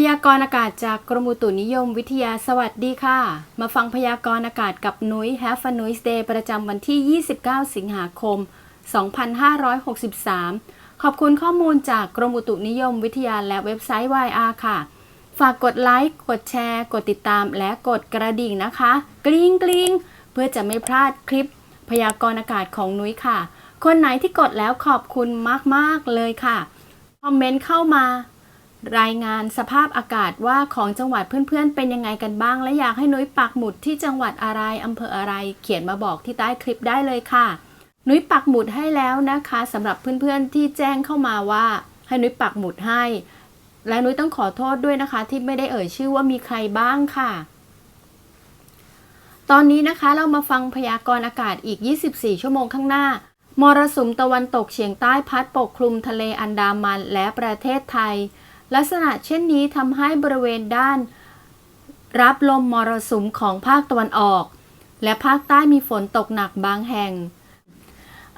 พยากรณ์อากาศจากกรมอุตุนิยมวิทยาสวัสดีค่ะ มาฟังพยากรณ์อากาศกับนุ้ย Have a Noise Day ประจำวันที่ 29 สิงหาคม 2563 ขอบคุณข้อมูลจากกรมอุตุนิยมวิทยาและเว็บไซต์ YR ค่ะ ฝากกดไลค์ กดแชร์ กดติดตามและกดกระดิ่งนะคะ กริ๊งกริ๊งเพื่อจะไม่พลาดคลิป พยากรณ์อากาศของนุ้ยค่ะ คนไหนที่กดแล้วขอบคุณมากๆเลยค่ะ คอมเมนต์เข้ามา รายงานสภาพอากาศว่าของจังหวัดเพื่อนๆ เป็นยังไงกันบ้าง และอยากให้นุ้ยปักหมุดที่จังหวัดอะไรอำเภออะไร เขียนมาบอกที่ใต้คลิปได้เลยค่ะ นุ้ยปักหมุดให้แล้วนะคะสำหรับเพื่อนๆที่แจ้งเข้ามาว่า ให้นุ้ยปักหมุดให้ และนุ้ยต้องขอโทษด้วยนะคะ ที่ไม่ได้เอ่ยชื่อว่ามีใครบ้างค่ะ ตอนนี้นะคะเรามาฟังพยากรณ์อากาศอีก 24 ชั่วโมงข้างหน้ามรสุมตะวันตกเฉียงใต้พัดปกคลุมทะเลอันดามันและประเทศไทย ลักษณะเช่นนี้ทำให้บริเวณด้าน รับลมมรสุมของภาคตะวันออก และภาคใต้มีฝนตกหนักบางแห่ง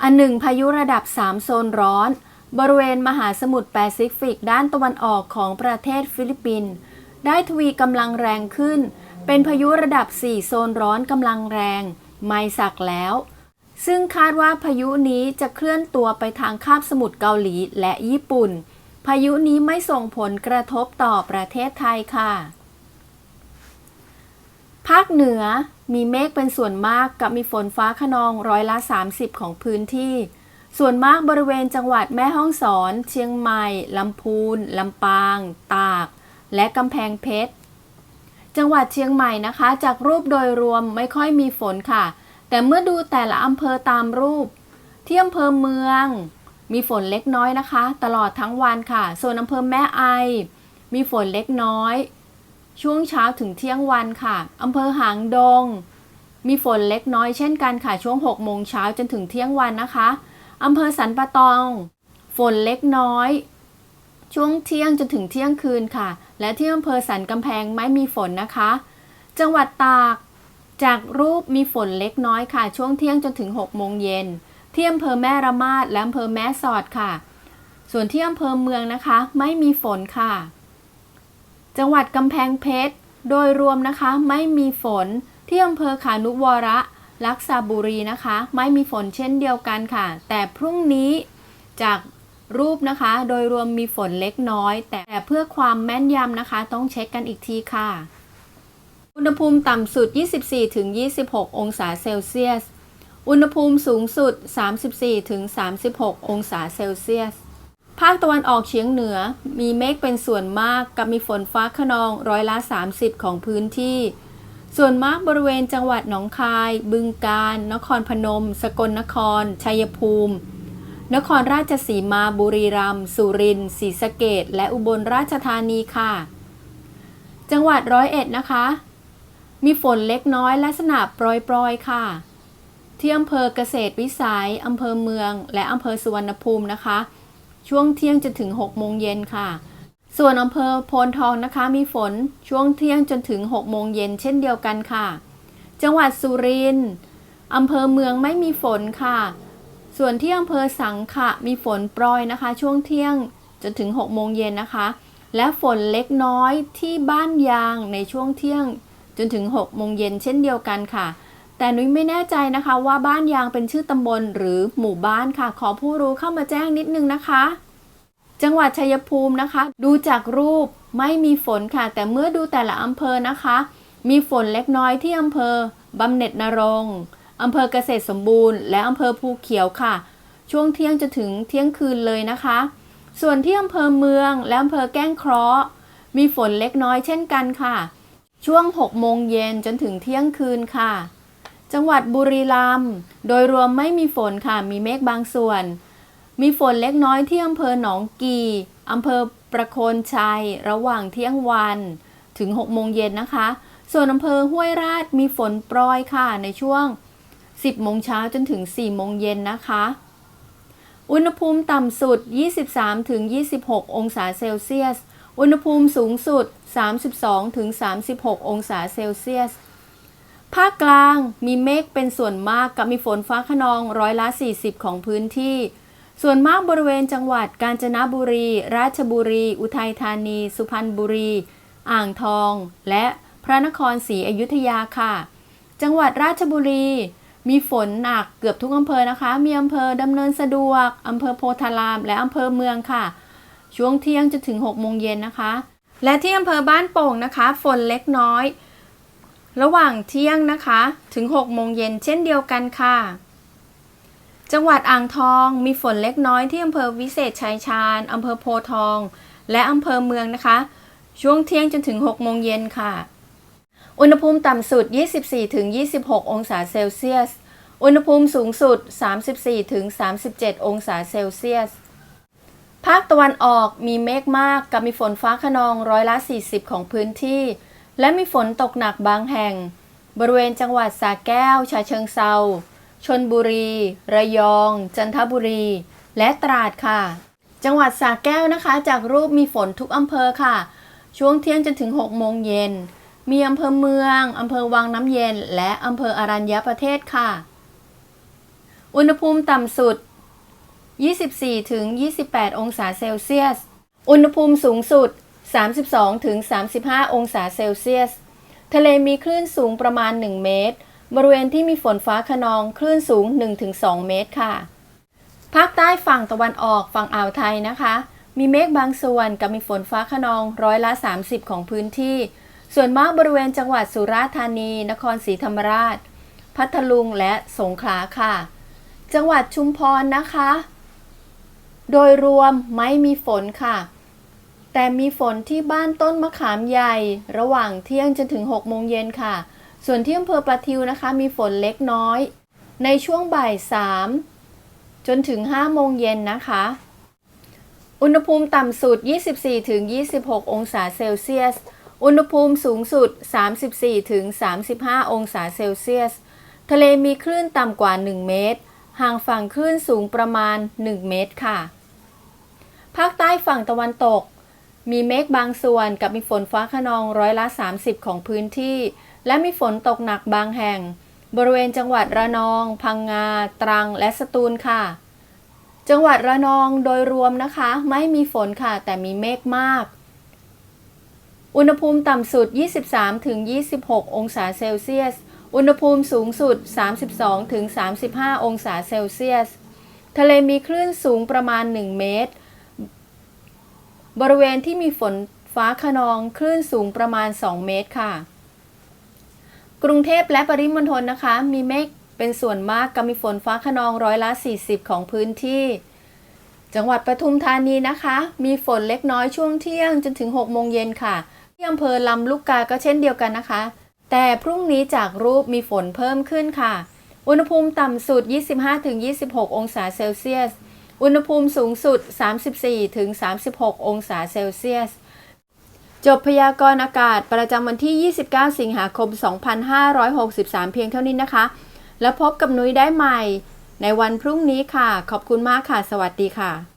อันหนึ่งพายุระดับ 3 โซนร้อน บริเวณมหาสมุทรแปซิฟิก ด้านตะวันออกของประเทศฟิลิปปินส์ได้ทวีกำลังแรงขึ้น เป็นพายุระดับ 4 โซนร้อนกำลังแรง ไม่สักแล้ว ซึ่งคาดว่าพายุนี้จะเคลื่อนตัวไปทางคาบสมุทรเกาหลีและญี่ปุ่น พายุนี้ไม่ส่งผลกระทบต่อประเทศไทยค่ะ ภาคเหนือมีเมฆเป็นส่วนมากกับมีฝนฟ้าขนองร้อยละ 30 ของพื้นที่ ส่วนมากบริเวณจังหวัดแม่ฮ่องสอน เชียงใหม่ลำพูนลำปาง ตาก และกำแพงเพชร จังหวัดเชียงใหม่นะคะ จากรูปโดยรวมไม่ค่อยมีฝนค่ะ แต่เมื่อดูแต่ละอำเภอตามรูป ที่อำเภอเมือง มีฝนเล็กน้อยนะคะ ตลอดทั้งวันค่ะ ส่วนอำเภอแม่ไอ มีฝนเล็กน้อย ช่วงเช้าถึงเที่ยงวันค่ะอำเภอหางดง มีฝนเล็กน้อยเช่นกันค่ะ ช่วง6โมงเช้าจนถึงเที่ยงวันนะคะอำเภอสันปะตอง ฝนเล็กน้อย ช่วงเที่ยงจนถึงเที่ยงคืนค่ะ และที่อำเภอสันกำแพงไม่มีฝนนะคะ จังหวัดตาก จากรูปมีฝนเล็กน้อยค่ะ ช่วงเที่ยงจนถึง6โมงเย็น ที่อำเภอแม่ระมาดและอำเภอแม่สอดค่ะ ส่วนที่อำเภอเมืองนะคะ ไม่มีฝนค่ะ จังหวัดกำแพงเพชร โดยรวมนะคะไม่มีฝน ที่อำเภอขานุวระลักษาบุรีนะคะ ไม่มีฝนเช่นเดียวกันค่ะ แต่พรุ่งนี้จากรูปนะคะ โดยรวมมีฝนเล็กน้อย แต่เพื่อความแม่นยำนะคะ ต้องเช็คกันอีกทีค่ะ อุณหภูมิต่ำสุด 24-26 องศาเซลเซียส อุณหภูมิสูงสุด 34-36 องศาเซลเซียส ภาคตะวันออกเฉียงเหนือ มีเมฆเป็นส่วนมากกับมีฝนฟ้าขนองร้อยละ 30 ของพื้นที่ ส่วนมากบริเวณจังหวัดหนองคาย บึงกาฬ นครพนม สกลนคร ชัยภูมิ นครราชสีมา บุรีรัมย์ สุรินทร์ ศรีสะเกดและอุบลราชธานีค่ะ จังหวัดร้อยเอ็ดนะคะ มีฝนเล็กน้อยลักษณะโปรยๆค่ะ ที่อำเภอเกษตรวิสัยอำเภอเมือง และอำเภอสุวรรณภูมินะคะ ช่วงเที่ยงจนถึง 6 โมงเย็นค่ะ ส่วนอำเภอโพนทองนะคะ มีฝนช่วงเที่ยงจนถึง 6 โมงเย็นเช่นเดียวกันค่ะ จังหวัดสุรินทร์อำเภอเมืองไม่มีฝนค่ะ ส่วนที่อำเภอสังขะมีฝนโปรยนะคะ ช่วงเที่ยงจนถึง 6 โมงเย็นนะคะ และฝนเล็กน้อยที่บ้านยางในช่วงเที่ยงจนถึง 6 โมงเย็นเช่นเดียวกันค่ะ แต่นุ้ยไม่แน่ใจนะคะว่าบ้านยางเป็นชื่อตำบลหรือหมู่บ้านค่ะ ขอผู้รู้เข้ามาแจ้งนิดนึงนะคะ จังหวัดชัยภูมินะคะ ดูจากรูปไม่มีฝนค่ะ แต่เมื่อดูแต่ละอำเภอนะคะ มีฝนเล็กน้อยที่อำเภอบำเหน็จนรงอำเภอเกษตรสมบูรณ์ และอำเภอภูเขียวค่ะ ช่วงเที่ยงจะถึงเที่ยงคืนเลยนะคะ ส่วนที่อำเภอเมืองและอำเภอแก้งเคราะห์มีฝนเล็กน้อยเช่นกันค่ะ ช่วง 6 โมงเย็นจนถึงเที่ยงคืนค่ะ จังหวัดบุรีรัมย์โดยรวมไม่มีฝนค่ะ มีเมฆบางส่วน มีฝนเล็กน้อยที่อำเภอหนองกีอำเภอประโคนชัย ระหว่างเที่ยงวันถึง6โมงเย็นนะคะ ส่วนอำเภอห้วยราชมีฝนโปรยค่ะในช่วง 10โมงเช้าจนถึง4โมงเย็นนะคะ อุณหภูมิต่ำสุด 23-26 องศาเซลเซียส อุณหภูมิสูงสุด 32-36 องศาเซลเซียส ภาคกลางมีเมฆเป็นส่วนมากกับมีฝนฟ้าขนองร้อยละ 40 ของพื้นที่ ส่วนมากบริเวณจังหวัดกาญจนบุรี ราชบุรี อุทัยธานี สุพรรณบุรี อ่างทอง และพระนครศรีอยุธยาค่ะ จังหวัดราชบุรี มีฝนหนักเกือบทุกอำเภอนะคะ มีอำเภอดำเนินสะดวกอำเภอโพธาราม และอำเภอเมืองค่ะ ช่วงเที่ยงจนถึง6โมงเย็นนะคะ และที่อำเภอบ้านโป่งนะคะ ฝนเล็กน้อย ระหว่างเที่ยงนะคะ ถึง 6 โมงเย็นเช่นเดียวกันค่ะ จังหวัดอ่างทองมีฝนเล็กน้อยที่อำเภอวิเศษชัยชาญอำเภอโพทอง และอำเภอเมืองนะคะ ช่วงเที่ยงจนถึง 6 โมงเย็นค่ะ อุณหภูมิต่ำสุด 24-26 องศาเซลเซียส อุณหภูมิสูงสุด 34-37 องศาเซลเซียสภาคตะวันออกมีเมฆมากกับมีฝนฟ้าขนองร้อยละ 40 ของพื้นที่ และมีฝนตกหนักบางแห่ง บริเวณจังหวัดสระแก้วฉะเชิงเซาชนบุรี ระยอง จันทบุรี และตราดค่ะ จังหวัดสระแก้วนะคะ จากรูปมีฝนทุกอำเภอค่ะ ช่วงเที่ยงจนถึง 6 โมงเย็น มีอำเภอเมือง อำเภอวังน้ำเย็น และอำเภออารัญญประเทศค่ะ อุณหภูมิต่ำสุด 24ถึง28 องศาเซลเซียส อุณหภูมิสูงสุด 32-35 องศาเซลเซียส ทะเลมีคลื่นสูงประมาณ 1 เมตร บริเวณที่มีฝนฟ้าขนองคลื่นสูง 1-2 เมตรค่ะ ภาคใต้ฝั่งตะวันออกฝั่งอ่าวไทยนะคะ มีเมฆบางส่วนกับมีฝนฟ้าขนองร้อยละ 30 ของพื้นที่ ส่วนมากบริเวณจังหวัดสุราษฎร์ธานี นครศรีธรรมราช พัทลุงและสงขลาค่ะ จังหวัดชุมพรนะคะ โดยรวมไม่มีฝนค่ะ แต่มีฝนที่บ้านต้นมะขามใหญ่ ระหว่างเที่ยงจนถึง 6 โมงเย็นค่ะ ส่วนที่อำเภอประทิวนะคะ มีฝนเล็กน้อย ในช่วงบ่าย 3 จนถึง 5 โมงเย็นนะคะ อุณหภูมิต่ำสุด 24-26 องศาเซลเซียส อุณหภูมิสูงสุด 34-35 องศาเซลเซียส ทะเลมีคลื่นต่ำกว่า 1 เมตร ห่างฝั่งคลื่นสูงประมาณ 1 เมตรค่ะ ภาคใต้ฝั่งตะวันตก มีเมฆบางส่วนกับมีฝนฟ้าขนองร้อยละ 30 ของพื้นที่ และมีฝนตกหนักบางแห่ง บริเวณจังหวัดระนอง พังงา ตรัง และสตูลค่ะ จังหวัดระนองโดยรวมนะคะ ไม่มีฝนค่ะ แต่มีเมฆมาก อุณหภูมิต่ำสุด 23-26 องศาเซลเซียส อุณหภูมิสูงสุด 32-35 องศาเซลเซียส ทะเลมีคลื่นสูงประมาณ 1 เมตร บริเวณที่มีฝนฟ้าขนองคลื่นสูงประมาณ 2 เมตรค่ะ กรุงเทพและปริมณฑลนะคะ มีเมฆเป็นส่วนมากกับมีฝนฟ้าขนองร้อยละ 40 ของพื้นที่ จังหวัดปทุมธานีนะคะ มีฝนเล็กน้อยช่วงเที่ยงจนถึง 6 โมงเย็นค่ะ ที่อำเภอลำลูกกาก็เช่นเดียวกันนะคะ แต่พรุ่งนี้จากรูปมีฝนเพิ่มขึ้นค่ะ อุณหภูมิต่ำสุด 25-26 องศาเซลเซียส อุณหภูมิสูงสุด 34-36 องศาเซลเซียส จบพยากรณ์อากาศประจำวันที่ 29 สิงหาคม 2563 เพียงเท่านี้นะคะ แล้วพบกับนุ้ยได้ใหม่ ในวันพรุ่งนี้ค่ะ ขอบคุณมากค่ะ สวัสดีค่ะ